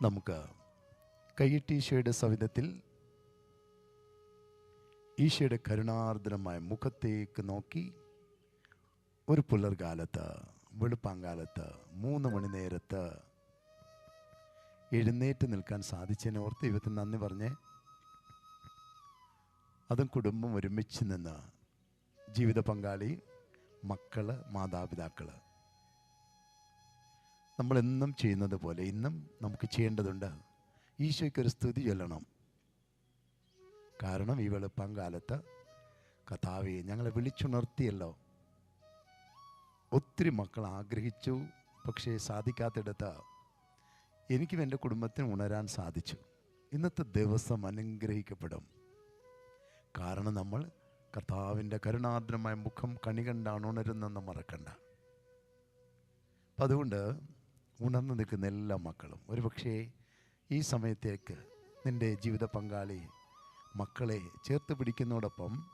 നമുക്ക് കൈയിട്ടീശോയുടെ സവിധത്തിൽ ഈശോയുടെ കരുണാർദ്രമായ മുഖത്തേക്ക് നോക്കി ഒരു പുലർകാലത്ത് വെളുപ്പാങ്കാലത്ത് മൂന്ന് മണി നേരത്ത് എഴുന്നേറ്റ് നിൽക്കാൻ സാധിച്ചതിനെ ഓർത്ത് ദൈവത്തിന് നന്ദി പറഞ്ഞേ അതും കുടുംബം ഒരുമിച്ച് നിന്ന് ജീവിത പങ്കാളി മക്കൾ മാതാപിതാക്കൾ നമ്മൾ എന്നും ചെയ്യുന്നത് പോലെ ഇന്നും നമുക്ക് ചെയ്യേണ്ടതുണ്ട്. ഈശോയ്ക്കൊരു സ്തുതി ചൊല്ലണം. കാരണം ഈ വെളുപ്പം കാലത്ത് കഥാവെ ഞങ്ങളെ വിളിച്ചുണർത്തിയല്ലോ. ഒത്തിരി മക്കൾ ആഗ്രഹിച്ചു പക്ഷേ സാധിക്കാത്തിടത്ത് എനിക്കും എന്റെ കുടുംബത്തിന് ഉണരാൻ സാധിച്ചു. ഇന്നത്തെ ദിവസം അനുഗ്രഹിക്കപ്പെടും. കാരണം നമ്മൾ കർത്താവിന്റെ കരുണാദ്രമായ മുഖം കണി കണ്ടാണ് ഉണരുന്നെന്ന് മറക്കണ്ട. അപ്പം അതുകൊണ്ട് ഉണർന്നു നിൽക്കുന്ന എല്ലാ മക്കളും. ഒരുപക്ഷേ ഈ സമയത്തേക്ക് നിന്റെ ജീവിത പങ്കാളി മക്കളെ ചേർത്ത് പിടിക്കുന്നതോടൊപ്പം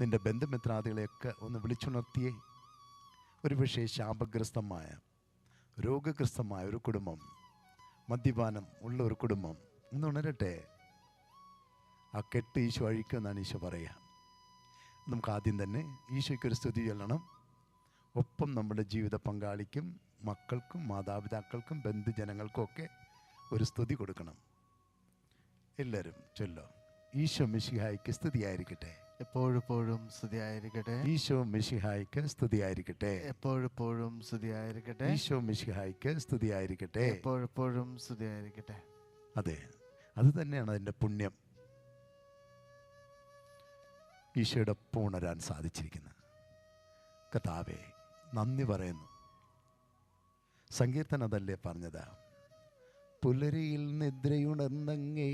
നിന്റെ ബന്ധുമിത്രാദികളെയൊക്കെ ഒന്ന് വിളിച്ചുണർത്തിയേ. ഒരുപക്ഷേ ശാപഗ്രസ്തമായ രോഗഗ്രസ്തമായ ഒരു കുടുംബം മദ്യപാനം ഉള്ള ഒരു കുടുംബം ഒന്ന് ഉണരട്ടെ? ആ കെട്ട് ഈശോ അഴിക്കുമെന്നാണ് ഈശോ പറയുക. നമുക്ക് ആദ്യം തന്നെ ഈശോയ്ക്കൊരു സ്തുതി ചൊല്ലണം. ഒപ്പം നമ്മുടെ ജീവിത പങ്കാളിക്കും മക്കൾക്കും മാതാപിതാക്കൾക്കും ബന്ധുജനങ്ങൾക്കും ഒക്കെ ഒരു സ്തുതി കൊടുക്കണം. എല്ലാവരും ചൊല്ലോ. ഈശോ മിശിഹായിക്ക് സ്തുതിയായിരിക്കട്ടെ. എപ്പോഴെപ്പോഴും സ്തുതിയായിരിക്കട്ടെ. ഈശോ മിശിഹായിക്ക് സ്തുതിയായിരിക്കട്ടെ. എപ്പോഴെപ്പോഴും സ്തുതിയായിരിക്കട്ടെ. ഈശോ മിശിഹായിക്ക് സ്തുതിയായിരിക്കട്ടെ. എപ്പോഴെപ്പോഴും സ്തുതിയായിരിക്കട്ടെ. അതെ. അത് തന്നെയാണ് അതിന്റെ പുണ്യം. ഈശോയുടെ ഒപ്പം ഉണരാൻ സാധിച്ചിരിക്കുന്നത്. കഥാവേ നന്ദി പറയുന്നു. സങ്കീർത്തനം അതല്ലേ പറഞ്ഞത്? പുലരിയിൽ നിദ്രയുണർന്നങ്ങേ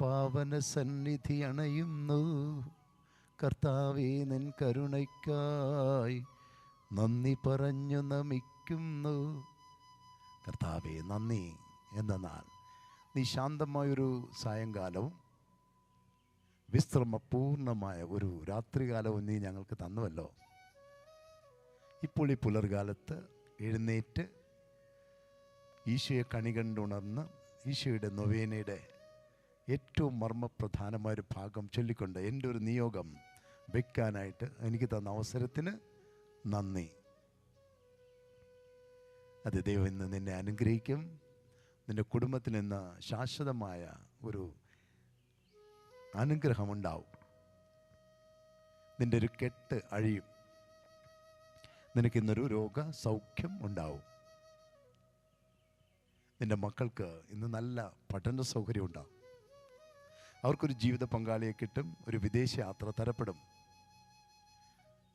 പാവന സന്നിധി അണയുന്നു. കർത്താവേ നിൻ കരുണയ്ക്കായി നന്ദി പറഞ്ഞു നമിക്കുന്നു. കർത്താവേ നന്ദി എന്നാൽ നീ ശാന്തമായൊരു സായങ്കാലവും വിശ്രമപൂർണമായ ഒരു രാത്രികാലവും നീ ഞങ്ങൾക്ക് തന്നുവല്ലോ. ഇപ്പോൾ ഈ പുലർകാലത്ത് എഴുന്നേറ്റ് ഈശോയെ കണി കണ്ടുണർന്ന് ഈശോയുടെ നൊവേനയുടെ ഏറ്റവും മർമ്മപ്രധാനമായ ഒരു ഭാഗം ചൊല്ലിക്കൊണ്ട് എന്റെ ഒരു നിയോഗം വെക്കാനായിട്ട് എനിക്ക് തന്ന അവസരത്തിന് നന്ദി. അത് ദൈവം ഇന്ന് നിന്നെ അനുഗ്രഹിക്കും. നിന്റെ കുടുംബത്തിൽ നിന്ന് ശാശ്വതമായ ഒരു അനുഗ്രഹമുണ്ടാവും. നിന്റെ ഒരു കെട്ട് അഴിയും. നിനക്കിന്നൊരു രോഗ സൗഖ്യം ഉണ്ടാവും. നിന്റെ മക്കൾക്ക് ഇന്ന് നല്ല പഠന സൗകര്യം ഉണ്ടാവും. അവർക്കൊരു ജീവിത പങ്കാളിയെ കിട്ടും ഒരു വിദേശ യാത്ര തരപ്പെടും.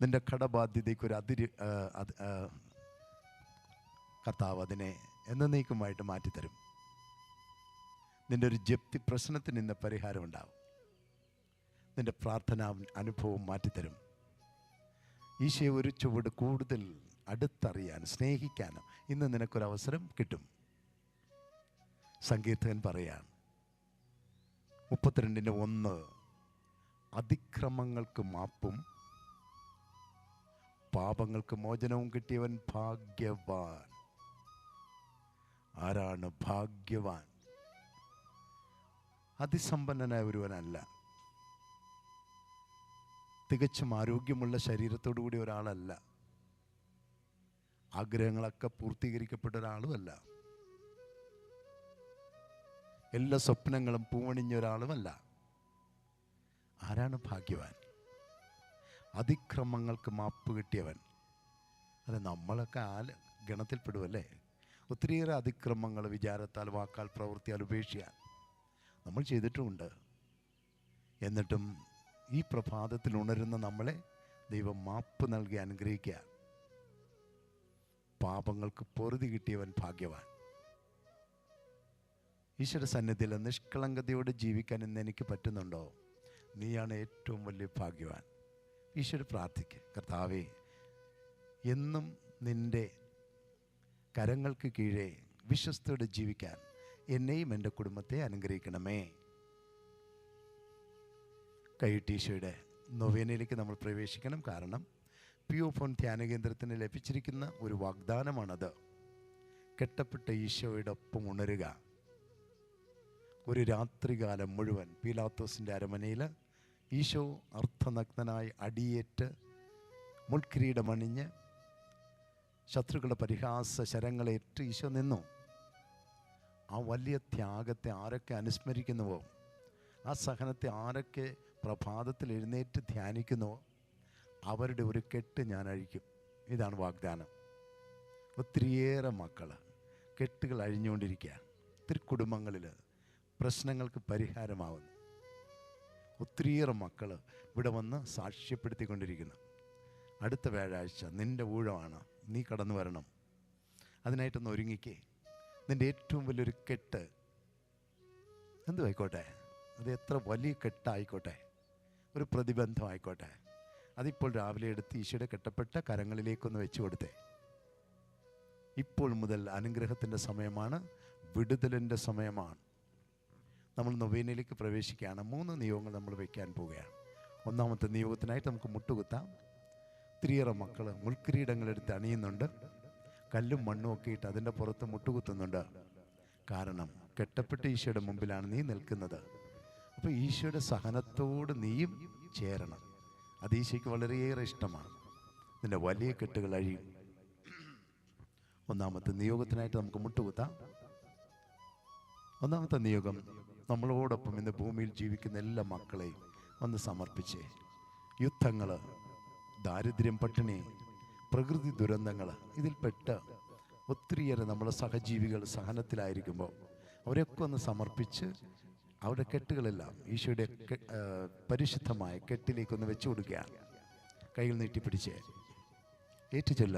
നിന്റെ കടബാധ്യതയ്ക്ക് ഒരു അതിര് കർത്താവ് അതിനെ എന്നേക്കുമായിട്ട് മാറ്റിത്തരും. നിന്റെ ഒരു ജപ്തി പ്രശ്നത്തിന് ഇന്ന് പരിഹാരം ഉണ്ടാവും. നിന്റെ പ്രാർത്ഥന അനുഭവം മാറ്റിത്തരും. ഈശോയെ ഒരു ചുവട് കൂടുതൽ അടുത്തറിയാൻ സ്നേഹിക്കാനും ഇന്ന് നിനക്കൊരവസരം കിട്ടും. സങ്കീർത്തകൻ പറയാണ് മുപ്പത്തിരണ്ടിന്റെ ഒന്ന് അതിക്രമങ്ങൾക്ക് മാപ്പും പാപങ്ങൾക്ക് മോചനവും കിട്ടിയവൻ ഭാഗ്യവാൻ. ആരാണ് ഭാഗ്യവാൻ? അതിസമ്പന്നനായ ഒരുവനല്ല. തികച്ചും ആരോഗ്യമുള്ള ശരീരത്തോടു കൂടി ഒരാളല്ല. ആഗ്രഹങ്ങളൊക്കെ പൂർത്തീകരിക്കപ്പെട്ട ഒരാളുമല്ല. എല്ലാ സ്വപ്നങ്ങളും പൂവണിഞ്ഞ ഒരാളുമല്ല. ആരാണ് ഭാഗ്യവാൻ? അതിക്രമങ്ങൾക്ക് മാപ്പ് കിട്ടിയവൻ. അതെ നമ്മളൊക്കെ ആ ഗണത്തിൽപ്പെടുമല്ലേ ഒത്തിരിയേറെ അതിക്രമങ്ങൾ വിചാരത്താൽ വാക്കാൽ പ്രവൃത്തിയാൽ ഉപേക്ഷിക്കാൻ നമ്മൾ ചെയ്തിട്ടുമുണ്ട്. എന്നിട്ടും ഈ പ്രഭാതത്തിൽ ഉണരുന്ന നമ്മളെ ദൈവം മാപ്പ് നൽകി അനുഗ്രഹിക്കുക. പാപങ്ങൾക്ക് പൊറുതി കിട്ടിയവൻ ഭാഗ്യവാൻ. ഈശ്വര സന്നിധിയിൽ നിഷ്കളങ്കതയോടെ ജീവിക്കാൻ ഇന്ന് എനിക്ക് പറ്റുന്നുണ്ടോ? നീയാണ് ഏറ്റവും വലിയ ഭാഗ്യവാൻ. ഈശ്വര പ്രാർത്ഥിക്കുക കർത്താവേ എന്നും നിന്റെ കരങ്ങൾക്ക് കീഴേ വിശ്വസ്തയോടെ ജീവിക്കാൻ എന്നെയും എന്റെ കുടുംബത്തെ അനുഗ്രഹിക്കണമേ. കൈട്ടീശോയുടെ നൊവേനയിലേക്ക് നമ്മൾ പ്രവേശിക്കണം. കാരണം പി ഒ ഫോൺ ധ്യാന കേന്ദ്രത്തിന് ലഭിച്ചിരിക്കുന്ന ഒരു വാഗ്ദാനമാണത്. കെട്ടപ്പെട്ട ഈശോയുടെ ഒപ്പം ഉണരുക. ഒരു രാത്രികാലം മുഴുവൻ പീലാത്തോസിന്റെ അരമനയിൽ ഈശോ അർത്ഥനഗ്നനായി അടിയേറ്റ് മുൾക്കിരീടമണിഞ്ഞ് ശത്രുക്കളുടെ പരിഹാസ ശരങ്ങളേറ്റ് ഈശോ നിന്നു. ആ വലിയ ത്യാഗത്തെ ആരൊക്കെ അനുസ്മരിക്കുന്നുവോ? ആ സഹനത്തെ ആരൊക്കെ പ്രഭാതത്തിൽ എഴുന്നേറ്റ് ധ്യാനിക്കുന്നു അവരുടെ ഒരു കെട്ട് ഞാൻ അഴിക്കും. ഇതാണ് വാഗ്ദാനം. ഒത്തിരിയേറെ മക്കൾ കെട്ടുകൾ അഴിഞ്ഞുകൊണ്ടിരിക്കുക. ഒത്തിരി കുടുംബങ്ങളിൽ പ്രശ്നങ്ങൾക്ക് പരിഹാരമാവുന്നു. ഒത്തിരിയേറെ മക്കൾ ഇവിടെ വന്ന് സാക്ഷ്യപ്പെടുത്തിക്കൊണ്ടിരിക്കുന്നു. അടുത്ത വ്യാഴാഴ്ച നിന്റെ ഊഴമാണ് നീ കടന്നു വരണം. അതിനായിട്ടൊന്ന് ഒരുങ്ങിക്കേ. നിന്റെ ഏറ്റവും വലിയൊരു കെട്ട്. എന്തു ആയിക്കോട്ടെ അത് എത്ര വലിയ കെട്ടായിക്കോട്ടെ? ഒരു പ്രതിബന്ധമായിക്കോട്ടെ. അതിപ്പോൾ രാവിലെ എടുത്ത് ഈശോയുടെ കെട്ടപ്പെട്ട കരങ്ങളിലേക്കൊന്ന് വെച്ചു കൊടുത്തേ. ഇപ്പോൾ മുതൽ അനുഗ്രഹത്തിന്റെ സമയമാണ് വിടുതലിന്റെ സമയമാണ്. നമ്മൾ നൊവേനയിലേക്ക് പ്രവേശിക്കുകയാണ്. മൂന്ന് നിയോഗങ്ങൾ നമ്മൾ വയ്ക്കാൻ പോവുകയാണ്. ഒന്നാമത്തെ നിയോഗത്തിനായിട്ട് നമുക്ക് മുട്ടുകുത്താം. ഒത്തിരിയേറെ മക്കൾ മുൾക്കിരീടങ്ങളെടുത്ത് അണിയുന്നുണ്ട്. കല്ലും മണ്ണും ഒക്കെ ഇട്ട് അതിന്റെ പുറത്ത് മുട്ടുകുത്തുന്നുണ്ട്. കാരണം കെട്ടപ്പെട്ട ഈശോയുടെ മുമ്പിലാണ് നീ നിൽക്കുന്നത്. അപ്പോൾ ഈശോയുടെ സഹനത്തോട് നീയും ചേരണം. അത് ഈശോയ്ക്ക് വളരെയേറെ ഇഷ്ടമാണ്. നിന്റെ വലിയ കെട്ടുകൾ അഴിയും ഒന്നാമത്തെ നിയോഗത്തിനായിട്ട് നമുക്ക് മുട്ടുകുത്താം. ഒന്നാമത്തെ നിയോഗം നമ്മളോടൊപ്പം ഇന്ന് ഭൂമിയിൽ ജീവിക്കുന്ന എല്ലാ മക്കളെയും ഒന്ന് സമർപ്പിച്ചേ. യുദ്ധങ്ങൾ ദാരിദ്ര്യം പട്ടിണി പ്രകൃതി ദുരന്തങ്ങൾ ഇതിൽപ്പെട്ട് ഒത്തിരിയേറെ നമ്മുടെ സഹജീവികൾ സഹനത്തിലായിരിക്കുമ്പോൾ അവരെയൊക്കെ ഒന്ന് സമർപ്പിച്ച് അവരുടെ കെട്ടുകളെല്ലാം ഈശോയുടെ പരിശുദ്ധമായ കെട്ടിലേക്കൊന്ന് വെച്ചു കൊടുക്കുകയാണ് കയ്യിൽ നീട്ടിപ്പിടിച്ച് ഏറ്റുചൊല്ല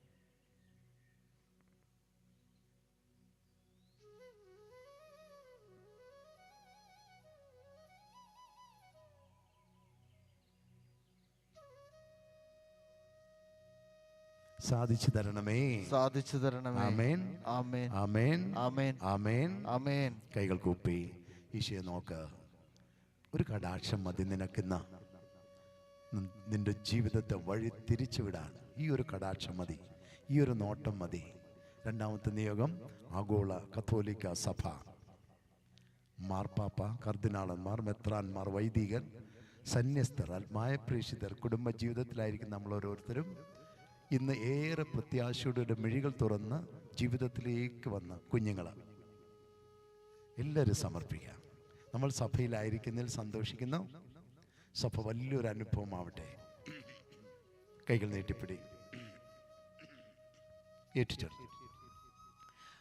സാധിച്ചു തരണമേ. സാധിച്ചു തരണമേ. ആമേൻ. ആമേൻ. ആമേൻ. ആമേൻ. ആമേൻ. ആമേൻ. കൈകൾ കൂപ്പി. ഈശോയെ നോക്ക്. ഒരു കടാക്ഷം മതി നിനക്കുന്ന. നിന്റെ ജീവിതത്തെ വഴി തിരിച്ചുവിടാൻ ഈ ഒരു കടാക്ഷം മതി. ഈ ഒരു നോട്ടം മതി. രണ്ടാമത്തെ നിയോഗം ആഗോള കത്തോലിക്ക സഭ. മാർപ്പാപ്പ കർദിനാളന്മാർ മെത്രാന്മാർ വൈദികർ സന്യസ്തർ ആത്മായ പ്രേക്ഷിതർ കുടുംബ ജീവിതത്തിലായിരിക്കും നമ്മൾ ഓരോരുത്തരും ഇന്ന് ഏറെ പ്രത്യാശയുടെ മിഴികൾ തുറന്ന് ജീവിതത്തിലേക്ക് വന്ന കുഞ്ഞുങ്ങൾ എല്ലാവരും സമർപ്പിക്കാം. നമ്മൾ സഭയിലായിരിക്കുന്നതിൽ സന്തോഷിക്കുന്നു. സഭ വലിയൊരു അനുഭവമാവട്ടെ. കൈകൾ നീട്ടിപ്പിടി. ഏറ്റുചൊല്ലി.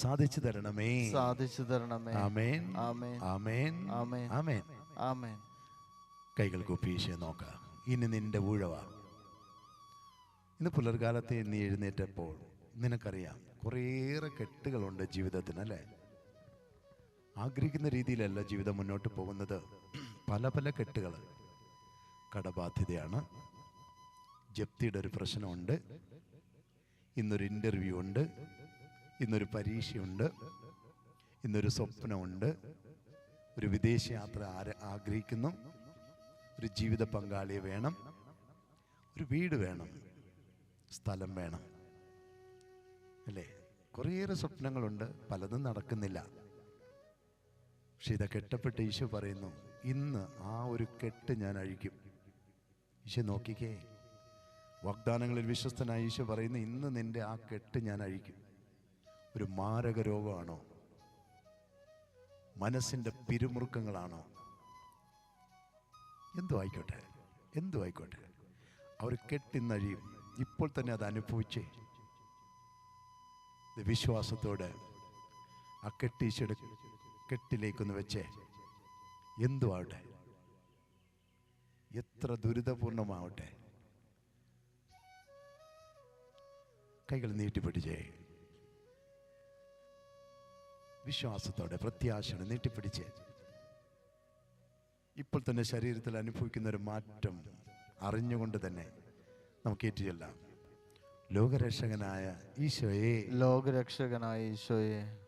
സാധിച്ചു തരണമേ. സാധിച്ചു തരണമേ. ആമേൻ. ആമേൻ. ആമേൻ. ആമേൻ. ആമേൻ. ആമേൻ. കൈകൾ കുപ്പീശെ നോക്ക. ഇനി നിന്റെ ഊഴവ ഇന്ന് പുലർകാലത്തെ നീ എഴുന്നേറ്റപ്പോൾ നിനക്കറിയാം കുറേയേറെ കെട്ടുകളുണ്ട് ജീവിതത്തിന് അല്ലേ? ആഗ്രഹിക്കുന്ന രീതിയിലല്ല ജീവിതം മുന്നോട്ട് പോകുന്നത്. പല പല കെട്ടുകൾ. കടബാധ്യതയാണ്. ജപ്തിയുടെ ഒരു പ്രശ്നമുണ്ട്. ഇന്നൊരു ഇന്റർവ്യൂ ഉണ്ട്. ഇന്നൊരു പരീക്ഷയുണ്ട്. ഇന്നൊരു സ്വപ്നമുണ്ട്. ഒരു വിദേശയാത്ര ആര ആഗ്രഹിക്കുന്നു. ഒരു ജീവിത പങ്കാളിയെ വേണം. ഒരു വീട് വേണം. സ്ഥലം വേണം. അല്ലേ? കുറേയേറെ സ്വപ്നങ്ങളുണ്ട്. പലതും നടക്കുന്നില്ല. പക്ഷെ ഇതൊക്കെ കെട്ടപ്പെട്ട ഈശോ പറയുന്നു ഇന്ന് ആ ഒരു കെട്ട് ഞാൻ അഴിക്കും. ഈശോ നോക്കിക്കേ. വാഗ്ദാനങ്ങളിൽ വിശ്വസ്തനായ ഈശോ പറയുന്നു ഇന്ന് നിന്റെ ആ കെട്ട് ഞാൻ അഴിക്കും. ഒരു മാരക രോഗമാണോ? മനസ്സിന്റെ പിരിമുറുക്കങ്ങളാണോ? എന്തോ ആയിക്കോട്ടെ എന്തോ ആയിക്കോട്ടെ അവർ കെട്ടിന്നഴിയും ഇപ്പോൾ തന്നെ അത് അനുഭവിച്ചേ. വിശ്വാസത്തോടെ ആ കെട്ടീശയുടെ കെട്ടിലേക്കൊന്ന് വെച്ചേ. എന്തു ആവട്ടെ എത്ര ദുരിതപൂർണമാവട്ടെ? കൈകൾ നീട്ടിപ്പിടിച്ചേ. വിശ്വാസത്തോടെ പ്രത്യാശയോടെ നീട്ടിപ്പിടിച്ച്. ഇപ്പോൾ തന്നെ ശരീരത്തിൽ അനുഭവിക്കുന്ന ഒരു മാറ്റം അറിഞ്ഞുകൊണ്ട് തന്നെ നമുക്ക് ഏറ്റുചൊല്ലാം ലോകരക്ഷകനായ ഈശോയെ. ലോകരക്ഷകനായ ഈശോയെ.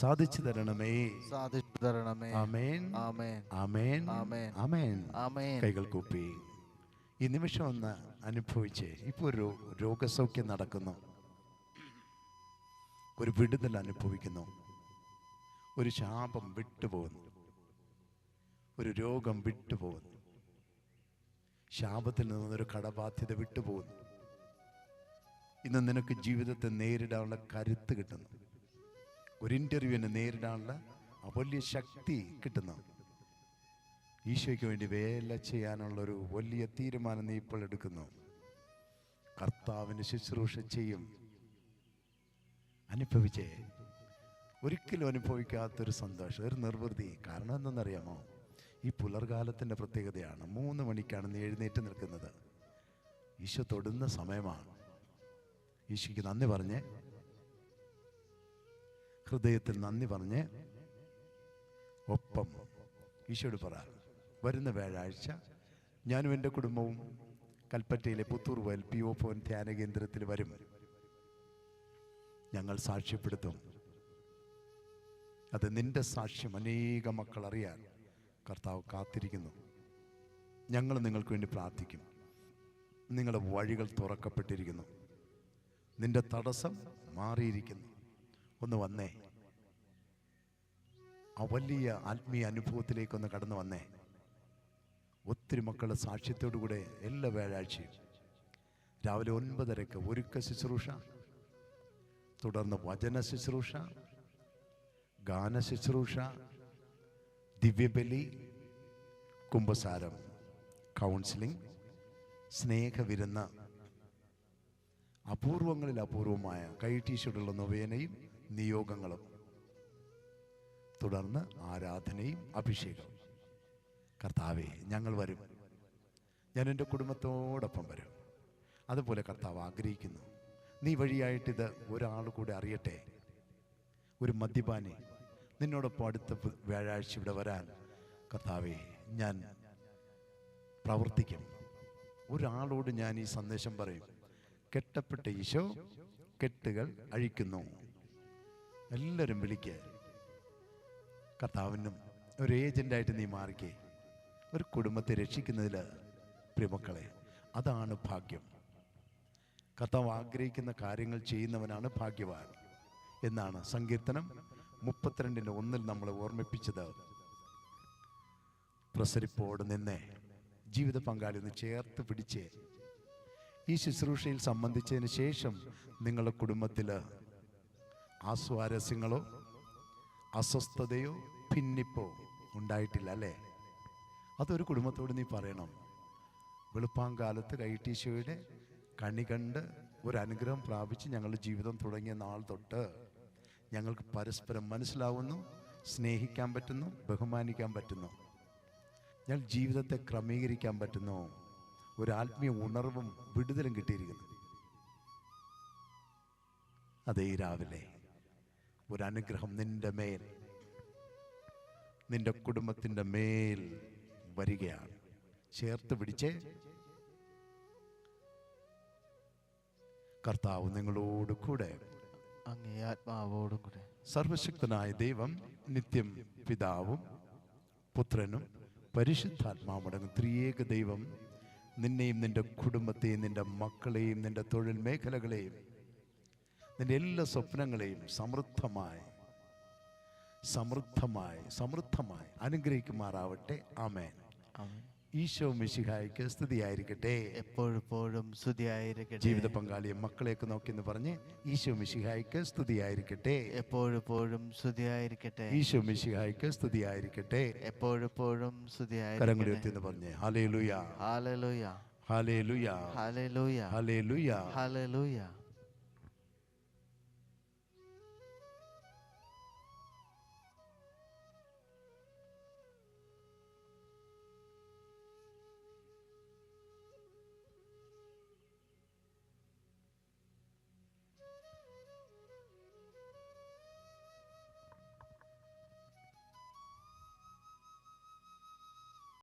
സാധിച്ചു തരണമേ. സാധിച്ചു തരണമേ. ആമേൻ. ആമേൻ. ആമേൻ. ആമേൻ. ആമേൻ. ആമേൻ. കൈകൾ കൂപ്പി. ഈ നിമിഷം ഒന്ന് അനുഭവിച്ച്. ഇപ്പോൾ ഒരു രോഗസൗഖ്യം നടക്കുന്നു. ഒരു വിടുതൽ അനുഭവിക്കുന്നു. ഒരു ശാപം വിട്ടുപോകുന്നു. ഒരു രോഗം വിട്ടുപോകുന്നു. ശാപത്തിൽ നിന്നൊരു കടബാധ്യത വിട്ടുപോകുന്നു. ഇന്ന് നിനക്ക് ജീവിതത്തെ നേരിടാനുള്ള കരുത്ത് കിട്ടുന്നു. ഒരു ഇന്റർവ്യൂവിനെ നേരിടാനുള്ള വലിയ ശക്തി കിട്ടുന്നു. ഈശോയ്ക്ക് വേണ്ടി വേല ചെയ്യാനുള്ള ഒരു വലിയ തീരുമാനം നീ ഇപ്പോൾ എടുക്കുന്നു. കർത്താവിന് ശുശ്രൂഷ ചെയ്യും. അനുഭവിച്ചേ ഒരിക്കലും അനുഭവിക്കാത്തൊരു സന്തോഷം ഒരു നിർവൃതി. കാരണം എന്തെന്നറിയാമോ ഈ പുലർകാലത്തിന്റെ പ്രത്യേകതയാണ്. മൂന്ന് മണിക്കാണ് നീ എഴുന്നേറ്റ് നിൽക്കുന്നത്. ഈശോ തൊടുന്ന സമയമാണ്. ഈശോയ്ക്ക് നന്ദി പറഞ്ഞ് ഹൃദയത്തിൽ നന്ദി പറഞ്ഞ് ഒപ്പം ഈശോട് പറ. വരുന്ന വ്യാഴാഴ്ച ഞാനും എന്റെ കുടുംബവും കൽപ്പറ്റയിലെ പുത്തൂർ വയൽ പി ഒ ഫോൻ ധ്യാന കേന്ദ്രത്തിൽ വരും. ഞങ്ങൾ സാക്ഷ്യപ്പെടുത്തും. അത് നിന്റെ സാക്ഷ്യം അനേക മക്കൾ അറിയാൻ കർത്താവ് കാത്തിരിക്കുന്നു. ഞങ്ങൾ നിങ്ങൾക്ക് വേണ്ടി പ്രാർത്ഥിക്കും. നിങ്ങളുടെ വഴികൾ തുറക്കപ്പെട്ടിരിക്കുന്നു. നിന്റെ തടസ്സം മാറിയിരിക്കുന്നു. ഒന്ന് വന്നേ. ആ വലിയ ആത്മീയ അനുഭവത്തിലേക്കൊന്ന് കടന്നു വന്നേ. ഒത്തിരി മക്കളുടെ സാക്ഷ്യത്തോടുകൂടെ എല്ലാ വ്യാഴാഴ്ചയും. രാവിലെ ഒൻപതരക്ക് ഒരുക്ക ശുശ്രൂഷ തുടർന്ന് വചന ശുശ്രൂഷ ഗാന ശുശ്രൂഷ ദിവ്യബലി കുംഭസാരം കൗൺസിലിംഗ് സ്നേഹവിരുന്ന് അപൂർവങ്ങളിൽ അപൂർവമായ കൈ ടീഷർട്ടുള്ള നൊവേനയും നിയോഗങ്ങളും. തുടർന്ന് ആരാധനയും അഭിഷേകവും. കർത്താവെ ഞങ്ങൾ വരും. ഞാൻ എന്റെ കുടുംബത്തോടൊപ്പം വരും. അതുപോലെ കർത്താവ് ആഗ്രഹിക്കുന്നു. നീ വഴിയായിട്ടിത് ഒരാൾ കൂടെ അറിയട്ടെ. ഒരു മദ്യപാനി നിന്നോടൊപ്പം അടുത്ത വ്യാഴാഴ്ച ഇവിടെ വരാൻ കർത്താവെ ഞാൻ പ്രവർത്തിക്കും. ഒരാളോട് ഞാൻ ഈ സന്ദേശം പറയും. കെട്ടപ്പെട്ട ഈശോ കെട്ടുകൾ അഴിക്കുന്നു. എല്ലാവരും വിളിക്കുക കർത്താവിനും ഒരു ഏജന്റായിട്ട് നീ മാറിക്കേ. ഒരു കുടുംബത്തെ രക്ഷിക്കുന്നതിൽ പ്രിയമക്കളെ അതാണ് ഭാഗ്യം. കർത്താവ് ആഗ്രഹിക്കുന്ന കാര്യങ്ങൾ ചെയ്യുന്നവനാണ് ഭാഗ്യവാൻ എന്നാണ് സങ്കീർത്തനം മുപ്പത്തിരണ്ടിന്റെ ഒന്നിൽ നമ്മൾ ഓർമ്മിപ്പിച്ചത്. പ്രസരിപ്പോട് നിന്നെ ജീവിത പങ്കാളി ഒന്ന് ചേർത്ത് പിടിച്ച് ഈ ശുശ്രൂഷയിൽ സംബന്ധിച്ചതിന് ശേഷം നിങ്ങളുടെ കുടുംബത്തിൽ ആസ്വാരസ്യങ്ങളോ അസ്വസ്ഥതയോ ഭിന്നിപ്പോ ഉണ്ടായിട്ടില്ല അല്ലേ? അതൊരു കുടുംബത്തോട് നീ പറയണം. വെളുപ്പാങ്കാലത്ത് കൈട്ടീശോയുടെ കണി കണ്ട് ഒരു അനുഗ്രഹം പ്രാപിച്ച് ഞങ്ങളുടെ ജീവിതം തുടങ്ങിയ നാൾ തൊട്ട് ഞങ്ങൾക്ക് പരസ്പരം മനസ്സിലാവുന്നു സ്നേഹിക്കാൻ പറ്റുന്നു ബഹുമാനിക്കാൻ പറ്റുന്നു. ഞങ്ങൾ ജീവിതത്തെ ക്രമീകരിക്കാൻ പറ്റുന്നു. ഒരു ആത്മീയ ഉണർവും വിടുതലും കിട്ടിയിരിക്കുന്നു. അതേ രാവിലെ ഒരു അനുഗ്രഹം നിന്റെ മേൽ. നിന്റെ കുടുംബത്തിന്റെ മേൽ വരികയാണ്. ചേർത്ത് പിടിച്ച്. കർത്താവ് നിങ്ങളോട് കൂടെ. അങ്ങേ ആത്മാവോടും കൂടെ. സർവശക്തനായ ദൈവം നിത്യം പിതാവും പുത്രനും പരിശുദ്ധാത്മാവടങ്ങും ത്രിയേക ദൈവം. നിന്നെയും നിന്റെ കുടുംബത്തെയും നിന്റെ മക്കളെയും നിന്റെ തൊഴിൽ മേഖലകളെയും നിന്റെ എല്ലാ സ്വപ്നങ്ങളെയും സമൃദ്ധമായി സമൃദ്ധമായി സമൃദ്ധമായി അനുഗ്രഹിക്കുമാറാവട്ടെ. ആമേൻ. ഈശോ മിശിഹായ്ക്ക് സ്തുതിയായിരിക്കട്ടെ. എപ്പോഴെപ്പോഴും സ്തുതിയായിരിക്കട്ടെ. ജീവിത പങ്കാളിയെ മക്കളെയൊക്കെ നോക്കി എന്ന് പറഞ്ഞ് ഈശോ മിശിഹായ്ക്ക് സ്തുതിയായിരിക്കട്ടെ. എപ്പോഴെപ്പോഴും സ്തുതിയായിരിക്കട്ടെ. ഈശോ മിശിഹായിക്ക് സ്തുതിയായിരിക്കട്ടെ. എപ്പോഴെപ്പോഴും സ്തുതിയായിരിക്കട്ടെ. എത്തി എന്ന് പറഞ്ഞ്. ഹലേ ലുയ ഹാലലൂയ ഹലേ ലുയ ഹാലലൂയ ഹലേ ലുയ ഹാലലൂയ